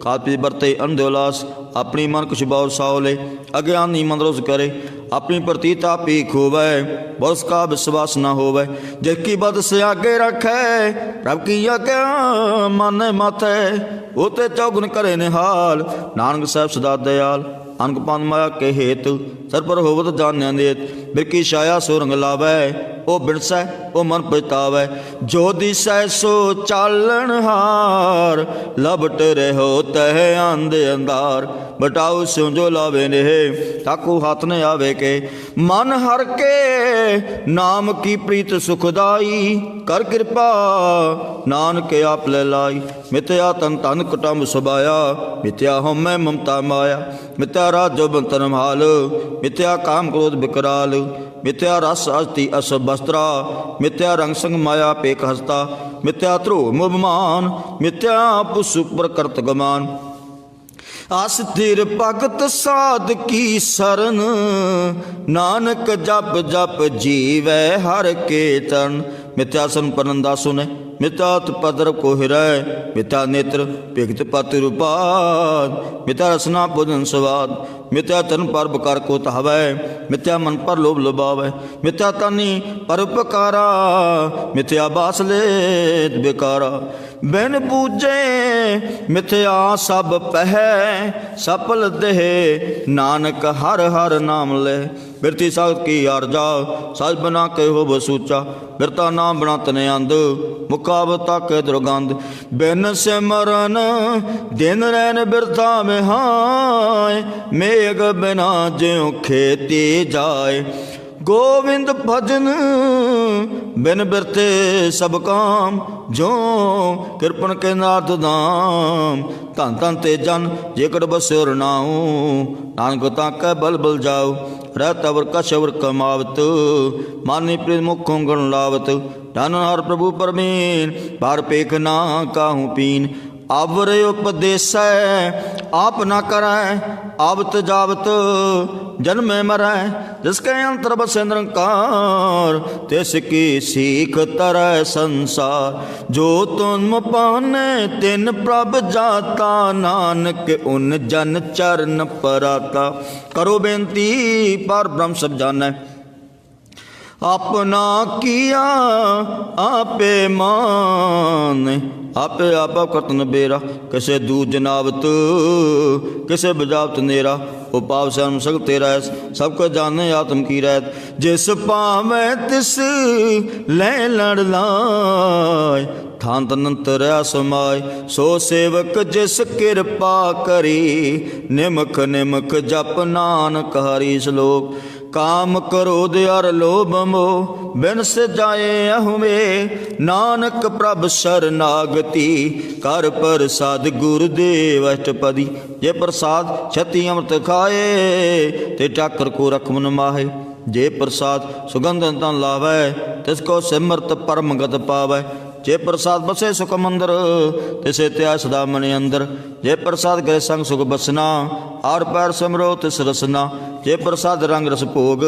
ਖਾਪੀ ਵਰਤੇ ਅੰਧੋਲਾਸ ਆਪਣੀ ਮਨ ਕੁਛ ਬੌਰ ਸਾਉਲੇ ਅਗਿਆਨੀ ਮੰਦਰੋਸ ਕਰੇ ਆਪਣੀ ਪ੍ਰਤੀਤਾ ਪੀ ਖੋਵੈ, ਬਸ ਕਾ ਵਿਸ਼ਵਾਸ ਨਾ ਹੋਵੇ। ਜੇ ਕੀ ਬਦ ਸਿਆਗੇ ਰਖੈ ਪ੍ਰਭ ਕੀ ਆਗਿਆ ਮਨ ਮਥੈ, ਉਤੇ ਚੌਗੁਣ ਕਰੇ ਨਿਹਾਲ। ਨਾਨਕ ਸਾਹਿਬ ਸਦਾ ਦਿਆਲ। ਅਨਕ ਪੰਨ ਮਾਇਆ ਕੇ ਹੇਤੁ ਸਰਪਰ ਹੋਵਤ ਜਾਣਿਆ ਦੇ ਬਿਰਕੀ ਛਾਇਆ ਸੋ ਰੰਗ ਲਾਵੈ, ਉਹ ਬਿਰਸੈ ਉਹ ਮਨ ਪਛਤਾਵੈ। ਜੋ ਦਿਸੈ ਸੋ ਚਾਲਣ ਹਾਰ, ਲਬਟ ਰਹੋ ਤਹਿ ਆਂਦ ਅੰਦਾਰ ਬਟਾਉ ਸਿਉ ਜੋ ਲਾਵੇ ਨੇ ਤਾਕੂ ਹੱਥ ਨ ਆਵੇ ਕੇ। ਮਨ ਹਰ ਕੇ, ਨਾਮ ਕੀ ਪ੍ਰੀਤ ਸੁਖਦਾਈ ਕਰ ਕਿਰਪਾ, ਨਾਨਕ ਆਪ ਲੈ ਲਾਈ। ਮਿਤਿਆ ਤਨ ਤਨ ਕਟੰਬ ਸੁਬਾਇਆ ਮਿਤਿਆ ਹਉਮੈ ਮਮਤਾ ਮਾਇਆ। ਮਿਤਿਆ ਰਾਜੋ ਬੰਤਨ ਮਾਲ ਮਿਤਿਆ ਕਾਮ ਕ੍ਰੋਧ ਬਿਕਰਾਲ, ਮਿਥਿਆ ਰਸ ਅਸਤੀ ਅਸ ਬਸਤਰਾ ਮਿਥਿਆ ਰੰਗ ਸੰਗ ਮਾਇਆ ਪੇਕ ਹਸਤਾ, ਮਿਥਿਆ ਧਰੋ ਮੁਬਮਾਨ ਮਿਤਿਆ ਪੁਸੁ ਪ੍ਰਕਰਤ ਗਮਾਨ। ਅਸਥਿਰ ਭਗਤ ਸਾਧ ਕੀ ਸਰਨ, ਨਾਨਕ ਜਪ ਜਪ ਜੀਵੈ ਹਰ ਕੀਰਤਨ। ਮਿਥਿਆ ਸਨ ਪਨੰਦਾ ਸੁਨੇ ਮਿਤਾਤ ਪਦਰ ਕੋ ਹਿਰੈ ਮਿਤਾ ਨੇਤਰ ਭਿਗਤ ਪਤ ਰੂਪਾਦ ਮਿਤਾ ਰਸਨਾ ਭੋਜਨ ਸਵਾਦ ਮਿਤਿਆ ਤਨ ਪਰ ਬਕਾਰ ਕੋ ਤਹਵੈ ਮਿਤਿਆ ਮਨ ਪਰ ਲੋਭ ਲੁਭਾਵੈ ਮਿਤਿਆ ਤਨੀ ਪਰ ਉਪਕਾਰਾ ਮਿਤਿਆ ਬਾਸ ਲੇਤ ਬੇਕਾਰਾ ਬਿਨ ਪੂਜੇ, ਮਿਥਿਆ ਸਭ ਪਹਿ, ਸਫਲ ਦੇਹ, ਨਾਨਕ ਹਰ ਹਰ ਨਾਮ ਲੈ। ਬਿਰਤੀ ਸਖਤ ਕੀ ਅਰਜਾ ਸਜ ਬਨਾ ਕੇ ਹੋ ਬਸੂਚਾ। ਬਿਰਤਾ ਨਾਮ ਬਣਾ ਤਨੇ ਅੰਧ, ਮੁਕਾਬਤਾ ਕੇ ਦੁਰਗੰਧ ਬਿਨ ਸਿਮਰਨ ਦਿਨ ਰਹਿਨ ਬਿਰਤਾ ਮਿਹਾਏ, ਮੇਘ ਬਿਨਾ ਜਿਉ ਖੇਤੀ ਜਾਏ। ਗੋਵਿੰਦ ਭਜਨ ਬਿਨ ਬਿਰਤੇ ਸਭ ਕਾਮ, ਜੋ ਕਿਰਪਨ ਕੇ ਨਾਥ ਦਾਮ ਧੰਨ ਧੰਨ ਤੇ ਜਨ, ਜੇਕਰ ਬਸਿਰ ਨਾਉ, ਨਾਨਕ ਤਾਂ ਕੈ ਬਲ ਬਲ ਜਾਉ। ਰਹਿ ਅਵਰ ਕਸ਼ਵਰ ਕਮਾਵਤ, ਮਾਨੀ ਪ੍ਰਿਤ ਮੁਖੋਂ ਗਣ ਲਾਵਤ। ਧਨ ਹਰ ਪ੍ਰਭੂ ਪਰਮੇਨ ਪਰ ਪੇਖ ਨਾ ਕਾਹੂ ਪੀਨ। ਅਵਰ ਉਪਦੇਸੈ, ਆਪ ਨਾ ਕਰੈ, ਆਵਤ ਜਾਵਤ ਜਨਮੇ ਮਰੈ। ਜਿਸ ਕੇ ਅੰਤਰ ਬਸੈ ਨਿਰੰਕਾਰ, ਤਿਸ ਕੀ ਸੀਖ ਤਰੈ ਸੰਸਾਰ। ਜੋ ਤੁਮ ਪਾਨੇ ਤਿਨ ਪ੍ਰਭ ਜਾਤਾ। ਨਾਨਕ ਉਨ ਜਨ ਚਰਨ ਪਰਾਤਾ। ਕਰੋ ਬੇਨਤੀ, ਪਰ ਬ੍ਰਹਮ ਸਭ ਜਾਣੈ। ਆਪਣਾ ਕੀਆ ਆਪੇ ਮਾਨ। ਆਪੇ ਆਪਾ ਕਰਤਨ ਬੇਰਾ ਕਿਸੇ ਦੂਜ ਜਨਾਬਤ ਕਿਸੇ ਬਜਾਵਤ ਨੇਰਾ। ਉਪਾਵ ਸਰਮ ਸਗ ਤੇਰਾ ਐਸ, ਸਭ ਕੋ ਜਾਣੇ ਆਤਮ ਕੀ ਰਹਿਤ। ਜਿਸ ਪਾਵੇਂ ਤਿਸ ਲੈ ਲੜ ਲਾਇ ਥਾਂ ਤਨੰਤਰ ਸਮਾਇ ਸੋ ਸੇਵਕ ਜਿਸ ਕਿਰਪਾ ਕਰੀ ਨਿਮਖ ਨਿਮਖ ਜਪ ਨਾਨਕ ਹਰੀ ਸ਼ਲੋਕ। ਕਾਮ ਕ੍ਰੋਧ ਅਰ ਲੋਭ ਮੋਹ ਬਿਨ ਸਜਾਏ ਅਹੁਵੇ ਨਾਨਕ ਪ੍ਰਭ ਸਰਨਾਗਤੀ ਕਰ ਪ੍ਰਸਾਦ ਗੁਰਦੇਵ ਅਸ਼ਟਪਦੀ ਜੇ ਪ੍ਰਸਾਦ ਛਤੀ ਅੰਮ੍ਰਿਤ ਖਾਏ ਤੇ ਟਾਕਰ ਕੋ ਰਖ ਮਨ ਮਾਹੇ ਜੇ ਪ੍ਰਸਾਦ ਸੁਗੰਧਨ ਤਨ ਲਾਵੈ ਤਿਸ ਕੋ ਸਿਮਰਤ ਪਰਮ ਗਤ ਪਾਵੈ ਜੇ ਪ੍ਰਸਾਦ ਬਸੇ ਸੁਖ ਮੰਦਰ, ਤਿਸੇ ਧਿਆ ਸਦਾ ਮਨ ਅੰਦਰ। ਜੇ ਪ੍ਰਸਾਦ ਗਰੇ ਸੰਗ ਸੁਖ ਬਸਨਾ ਆਰ ਪੈਰ ਸਮਰੋ ਤਿਸ ਰਸਨਾ। ਜੇ ਪ੍ਰਸਾਦ ਰੰਗ ਰਸ ਭੋਗ,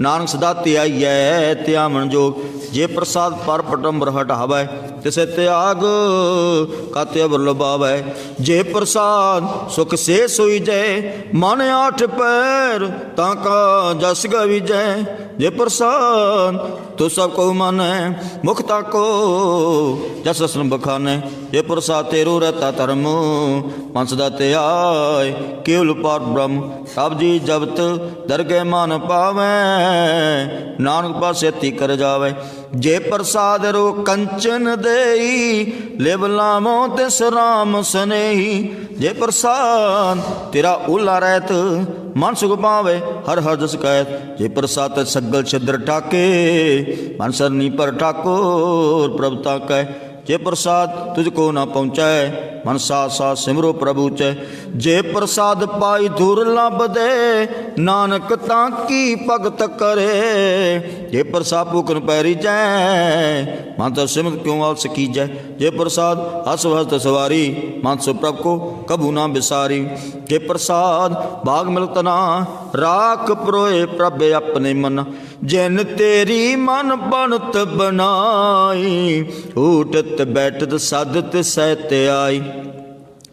ਨਾਨਕ ਸਦਾ ਧਿਆਈਐ ਧਿਆਵਨ ਜੋਗ। ਜੇ ਪ੍ਰਸਾਦ ਪਰ ਪਟੰਬਰ ਹਟਾਵੈ ਤਿਸੇ ਤਿਆਗ ਕਾਤੇ ਬਰਲਬਾਵੈ ਜੇ ਪ੍ਰਸਾਦ ਸੁਖ ਸੇ ਸੋਈ ਜੈ ਮਨ ਆਠ ਪੈਰ, ਤਾਂ ਕਾ ਜਸ ਗਵਿਜੈ। ਜੇ ਪ੍ਰਸਾਦ, ਤੋ ਸਭ ਕੋ ਮਾਨੈ ਮੁਖਤਾ ਕੋ ਜਸ ਰਸਨ ਬਖਾਨੈ। ਜੇ ਪ੍ਰਸਾਦ ਤੇਰੋ ਰਹਤਾ ਧਰਮ ਪੰਸ ਦਾ ਧਿਆਇ ਕੇਵਲ ਪਰ ਬ੍ਰਹਮ। ਸਭ ਜੀ ਜਬਤ ਦਰਗੇ ਮਨ ਪਾਵੈ, ਨਾਨਕ ਪਾਸੇ ਤੀ ਕਰ ਜਾਵੇ। ਜੇ ਪ੍ਰਸਾਦ ਰੋ ਕੰਚਨ ਦੇਈ, ਲਿਵ ਲਾਮੋ ਤਿਸ ਰਾਮ ਸਨੇਹੀ। ਜੇ ਪ੍ਰਸਾਦ, ਤੇਰਾ ਉਲਾ ਰਹਿਤ ਮਨ ਸੁਖ ਪਾਵੇ, ਹਰ ਹਰ ਜਸ ਕਹਿਤ ਜੇ ਪ੍ਰਸਾਦ ਤੇ ਸਗਲ ਛਿਦਰ ਟਾਕੇ, ਮਨ ਸਰਨੀ ਪਰ ਠਾਕੁਰ, ਪ੍ਰਭ ਤਾਕੈ ਜੇ ਪ੍ਰਸਾਦ ਤੁਝ ਕੋ ਨਾ ਪਹੁੰਚੈ, ਮਨ ਸਾਥ ਸਾਥ ਸਿਮਰੋ ਪ੍ਰਭੂ ਚੈ। ਜੇ ਪ੍ਰਸਾਦ ਪਾਈ ਧੁਰ ਲੱਭਦੇ, ਨਾਨਕ ਤਾਂ ਕੀ ਭਗਤ ਕਰੇ? ਜੇ ਪ੍ਰਸਾਦ ਭੁਖਨ ਪੈਰੀ ਜੈ ਮਨ ਤਾਂ ਸਿਮਰ ਕਿਉ ਆਲ ਸਕੀਜੈ ਜੇ ਪ੍ਰਸਾਦ ਹਸ ਹਸਤ ਸਵਾਰੀ, ਮਨ ਸੋ ਪ੍ਰਭ ਕੋ ਕਬੂ ਨਾ ਬਿਸਾਰੀ। ਜੇ ਪ੍ਰਸਾਦ ਬਾਗ ਮਿਲਤ ਨਾ, ਰਾਖ ਪਰੋਏ ਪ੍ਰਭ ਆਪਣੇ ਮਨ। ਜਿਨ ਤੇਰੀ ਮਨ ਬਣਤ ਬਣਾਈ, ਊਟਤ ਬੈਠਤ ਸਦਤ ਸਹਿਤ ਆਈ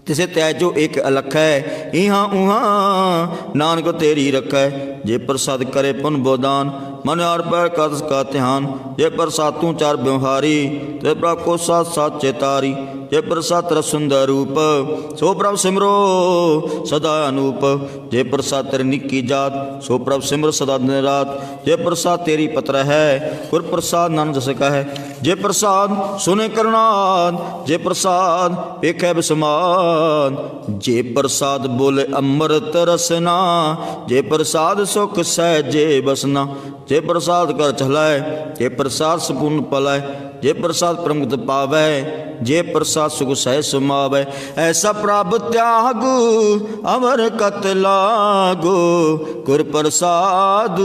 ਤਿਸੇ ਤੈ ਜੋ ਇੱਕ ਅਲਖ ਹੈ, ਇਹਾਂ ਉਹਾਂ ਨਾਨਕ ਤੇਰੀ ਰਖੈ। ਜੇ ਪ੍ਰਸਾਦ ਕਰੇ ਪੁਨ ਬੋਦਾਨ ਮਨ ਆਰ ਪਰ ਕਦਸ ਕਾ ਧਿਆਨ। ਜੇ ਪ੍ਰਸਾਦ ਤੂੰ ਚਾਰ ਬਿਵਹਾਰੀ, ਤੇ ਪ੍ਰਭ ਕੋ ਸਾਥ ਸਾਥ ਚੇਤਾਰੀ। ਜੇ ਪ੍ਰਸਾਦ ਰ ਸੁੰਦਰ ਰੂਪ, ਸੋ ਪ੍ਰਭ ਸਿਮਰੋ ਸਦਾ ਅਨੂਪ। ਜੇ ਪ੍ਰਸਾਦ ਤੇਰੀ ਨਿੱਕੀ ਜਾਤ, ਸੋ ਪ੍ਰਭ ਸਿਮਰ ਸਦਾ ਦਿਨ ਰਾਤ ਜੇ ਪ੍ਰਸਾਦ ਤੇਰੀ ਪਤਰ ਹੈ ਗੁਰ ਪ੍ਰਸਾਦ ਨਾਨਕ ਜਸ ਕਹੈ। ਜੇ ਪ੍ਰਸਾਦ ਸੁਨੇ ਕਰਨਾਦ ਜੇ ਪ੍ਰਸਾਦ ਵੇਖੈ ਬਿਸਮਾਦ ਜੇ ਪ੍ਰਸਾਦ ਬੋਲੇ ਅੰਮ੍ਰਿਤ ਰਸਨਾ, ਜੇ ਪ੍ਰਸਾਦ ਸੁਖ ਸਹਿਜੇ ਬਸਨਾ ਜੇ ਪ੍ਰਸਾਦ ਕਰ ਚਲਾਏ ਜੇ ਪ੍ਰਸਾਦ ਸੁਪੂਨ ਪਲਾਏ ਜੇ ਪ੍ਰਸਾਦ ਪ੍ਰਮਗਤ ਪਾਵੈ, ਜੇ ਪ੍ਰਸਾਦ ਸੁਖ ਸਹਿ ਸਮਾਵੈ, ਐਸਾ ਪ੍ਰਭ ਤਿਆਗ ਅਮਰ ਕਤ ਲਾਗੋ, ਗੁਰ ਪ੍ਰਸਾਦ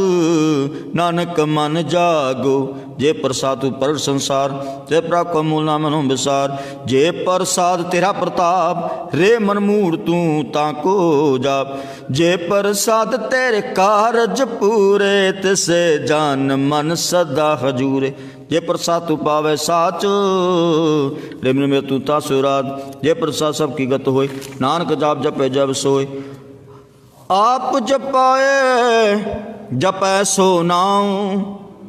ਨਾਨਕ ਮਨ ਜਾਗੋ। ਜੇ ਪ੍ਰਸਾਦ ਉਪਰ ਸੰਸਾਰ, ਤੇ ਪ੍ਰਭ ਕੋ ਮੂਲ ਨਾਮ ਨੂੰ ਵਿਸਾਰ। ਜੇ ਪ੍ਰਸਾਦ ਤੇਰਾ ਪ੍ਰਤਾਪ, ਰੇ ਮਨ ਮੂੜ ਤੂੰ ਤਾਂ ਕੋ ਜਾਪ। ਜੇ ਪ੍ਰਸਾਦ ਤੇਰੇ ਕਾਰਜ ਪੂਰੇ, ਤਿਸੇ ਜਾਨ ਮਨ ਸਦਾ ਹਜੂਰੇ। ਜੇ ਪ੍ਰਸਾਦ ਤੂੰ ਪਾਵੇ ਸਾਚ ਰਿਮਨ ਮੇ ਤੂੰ ਤਾ ਸੁਰਾਦ ਜੇ ਪ੍ਰਸਾਦ ਸਭ ਕੀ ਗਤ ਹੋਏ, ਨਾਨਕ ਜਾਪ ਜਪੇ ਜਬ ਸੋਏ। ਆਪ ਜਪਾਏ, ਜਪੈ ਸੋ ਨਾਉ,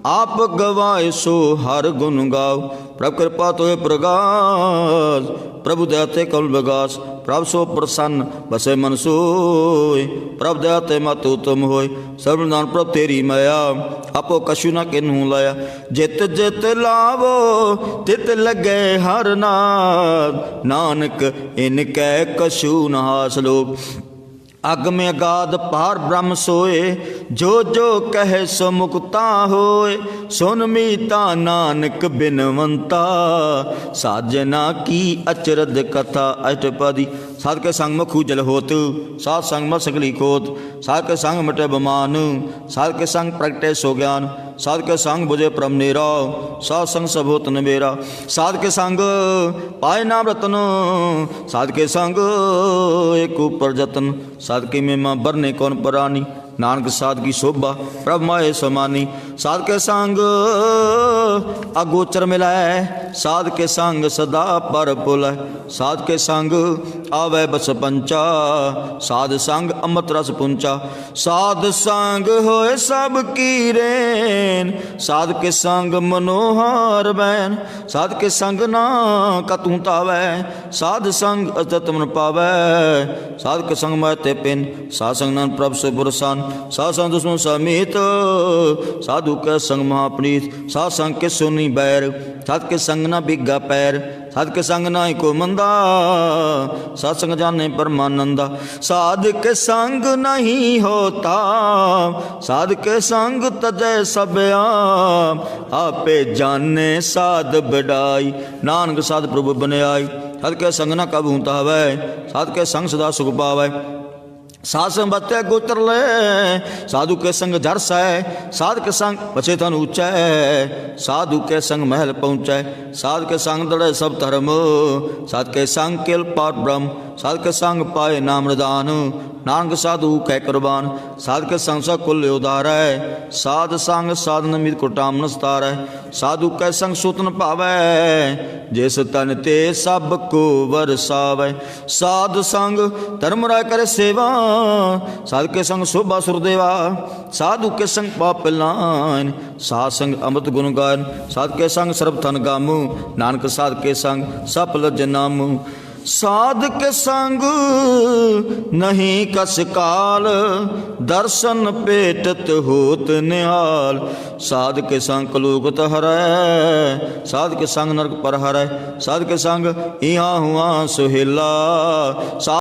ਆਪ ਗਵਾਏ ਸੋ ਹਰ ਗੁਣ ਗਾਓ ਪ੍ਰਭ ਕਿਰਪਾ ਤੋਏ ਪ੍ਰਗਾਸ, ਪ੍ਰਭੂ ਦਇਆ ਤੇ ਕਲ ਬਗਾਸ ਪ੍ਰਭ ਸੋ ਪ੍ਰਸੰਨ ਬਸੇ ਮਨ ਸੋਏ। ਪ੍ਰਭ ਦਇਆ ਤੇ ਮਤ ਉਤਮ ਹੋਏ ਸਰਬ ਨਾਮ ਪ੍ਰਭ ਤੇਰੀ ਮਾਇਆ, ਆਪੋ ਕਛੂ ਨਾ ਕਿਨੂ ਲਾਇਆ। ਜਿਤ ਜਿਤ ਲਾਵੋ, ਤਿਤ ਲਗੇ ਹਰ ਨਾਦ। ਨਾਨਕ ਇਨ ਕੈ ਕਛੂ ਨਾ ਹਾਸਲੋ। ਅਗ ਮੇ ਅਗਾਧ ਪਾਰ ਬ੍ਰਹਮ ਸੋਏ, ਜੋ ਜੋ ਕਹੇ ਸੋ ਮੁਕਤਾ ਹੋਏ। ਸੁਨ ਮੀਤਾ ਨਾਨਕ ਬਿਨਵੰਤਾ, ਸਾਜਨਾ ਕੀ ਅਚਰਦ ਕਥਾ ਅਟਪਦੀ। ਸਾਧ ਕੇ ਸੰਗ ਮਖੂ ਜਲ ਹੋਤ, ਸਾਧ ਸੰਗ ਮ ਸਗਲੀ ਖੋਤ, ਸਾਧ ਕੇ ਸੰਗ ਮਟੇ ਬਮਾਨ, ਸਾਧ ਸੰਗ ਪ੍ਰਗਟੇ ਸੋ ਗਿਆਨ, ਸਾਧ ਸੰਗ ਬੁਝੇ ਪ੍ਰਮ ਨੀਰਾ, ਸਾਧ ਸੰਗ ਸਭ ਹੋਤ ਨਵੇਰਾ। ਸਾਧ ਸੰਗ ਪਾਏ ਨਾਮ ਰਤਨ, ਸਾਧ ਕੇ ਸੰਗ ਏਕ ਉਪਰ ਜਤਨ, ਸਾਧ ਕੇ ਮੇਮਾ ਬਰਨੇ ਕੌਣ ਪਰਾਨੀ। ਨਾਨਕ ਸਾਧ ਕੀ ਸ਼ੋਭਾ, ਪ੍ਰਭ ਮਾਏ ਸਮਾਨੀ। ਸਾਧ ਕੇ ਸੰਗ ਅਗੋਚਰ ਮਿਲੈ ਸਾਧ ਕੇ ਸੰਗ ਸਦਾ ਪਰ ਪੁਲੈ ਸਾਧ ਕੇ ਸੰਗ ਆਵੇ ਬਸ ਪੰਚਾ ਸਾਧ ਸੰਗ ਅੰਮ੍ਰਿਤ ਰਸ ਪੁੰਚਾ। ਸਾਧ ਸੰਗ ਹੋਏ ਸਭ ਕੀ ਰੇਨ ਸਾਧ ਕੇ ਸੰਗ ਮਨੋਹਰ ਬੈਨ। ਸਾਧ ਕੇ ਸੰਗ ਨਾ ਕਤੂ ਤਾਵੈ ਸਾਧ ਸੰਗ ਅਤਤ ਮਨ ਪਾਵੈ। ਸਾਧ ਕੇ ਸੰਗ ਮੈਂ ਤੇ ਪਿਨ ਸਾਧ ਸੰਗ ਨਾਨ ਪ੍ਰਭ ਸੇ ਬੁਰਸਾਨ। ਸਾਧ ਸੰਗ ਦੁਸ਼ਮਨ ਸਮੇਤ ਸਾਧੂ ਕੈ ਸੰਗ ਮਹਾਪਨੀਤ ਸਾਧ ਸੰਗ ਕੇ ਸੁਨੀ ਬੈਰ ਸਾਧ ਕੇ ਸੰਗ ਨਾ ਬਿਗਾ ਪੈਰ ਸਾਧ ਕੇ ਸੰਗ ਨਾ ਕੋ ਮੰਦਾ ਸਾਧ ਸੰਗ ਜਾਣੇ ਪਰਮਾਨੰਦਾ। ਸਾਧ ਕੇ ਸੰਗ ਨਹੀਂ ਹੋਤਾ, ਸਾਧ ਕੇ ਸੰਗ ਤਜੈ ਸਭ ਆਪੇ ਜਾਣੇ ਸਾਧ ਬੜਾਈ ਨਾਨਕ ਸਾਧ ਪ੍ਰਭੂ ਬਨਿਆਈ। ਸਾਧ ਕੇ ਸੰਗ ਨਾ ਕਬੂ ਤਾਵੈ ਸਾਧ ਕੇ ਸੰਗ ਸਦਾ ਸੁਖ ਪਾਵੈ। ਸਾਧ ਸੰਬਤਿ ਗੋਤਰ ਲੈ ਸਾਧੂ ਕੇ ਸੰਗ ਜਰਸ ਸੈ, ਸਾਧ ਕੇ ਸੰਗ ਬਚੇ ਤਨ ਉਚੈ, ਸਾਧੂ ਕੇ ਸੰਗ ਮਹਿਲ ਪਹੁੰਚੈ, ਸਾਧ ਕੇ ਸੰਗ ਦੜੇ ਸਭ ਧਰਮ, ਸਾਧ ਕੇ ਸੰਗ ਕਿਲ ਪਾਰ ਬ੍ਰਹਮ ਸਾਧ ਸੰਗ ਪਾਏ ਨਾਮ ਰਦਾਨ ਨਾਨਕ ਸਾਧੂ ਕਹਿ ਕੁਰਬਾਨ। ਸਾਧ ਸੰਗ ਸਭ ਕੁਲ ਉਦਾਰੈ, ਸਾਧ ਸੰਗ ਸਾਧਨ ਮਿਤ ਕੁਟਾਮ ਨਸਤਾਰੈ ਸਾਧੂ ਕੈ ਸੰਗ ਸੁਤਨ ਭਾਵੈ, ਜਿਸ ਤਨ ਤੇ ਸਭ ਕੋ ਵਰਸਾਵੈ। ਸਾਧ ਸੰਗ ਧਰਮ ਰਾਇ ਕਰੇ ਸੇਵਾ ਸਾਧ ਕੇ ਸੰਗ ਸੋਭਾ ਸੁਰਦੇਵਾ। ਸਾਧੂ ਕੇ ਸੰਗ ਪਾਪ ਲਾਨ, ਸਾਧ ਸੰਗ ਅੰਮ੍ਰਿਤ ਗੁਣ ਗਾਨ ਸਾਧ ਕੇ ਸੰਗ ਸਰਬ ਧਨ ਗਾਮੂ, ਨਾਨਕ ਸਾਧ ਕੇ ਸੰਗ ਸਪ ਲਜ ਸਾਧਕ ਸੰਗ ਨਹੀਂ ਕਸ ਕਾਲ, ਦਰਸ਼ਨ ਭੇਟਤ ਹੋਤ ਨਿਹਾਲ। ਸਾਧਕ ਸੰਗ ਕਲੂਕਤ ਹਰੈ, ਸਾਧਕ ਸੰਗ ਨਰਕ ਪਰ ਹਰੈ, ਸਾਧਕ ਸੰਗ ਇਹਾਂ ਹੁਆ ਸੁਹੇਲਾ। ਸਾ-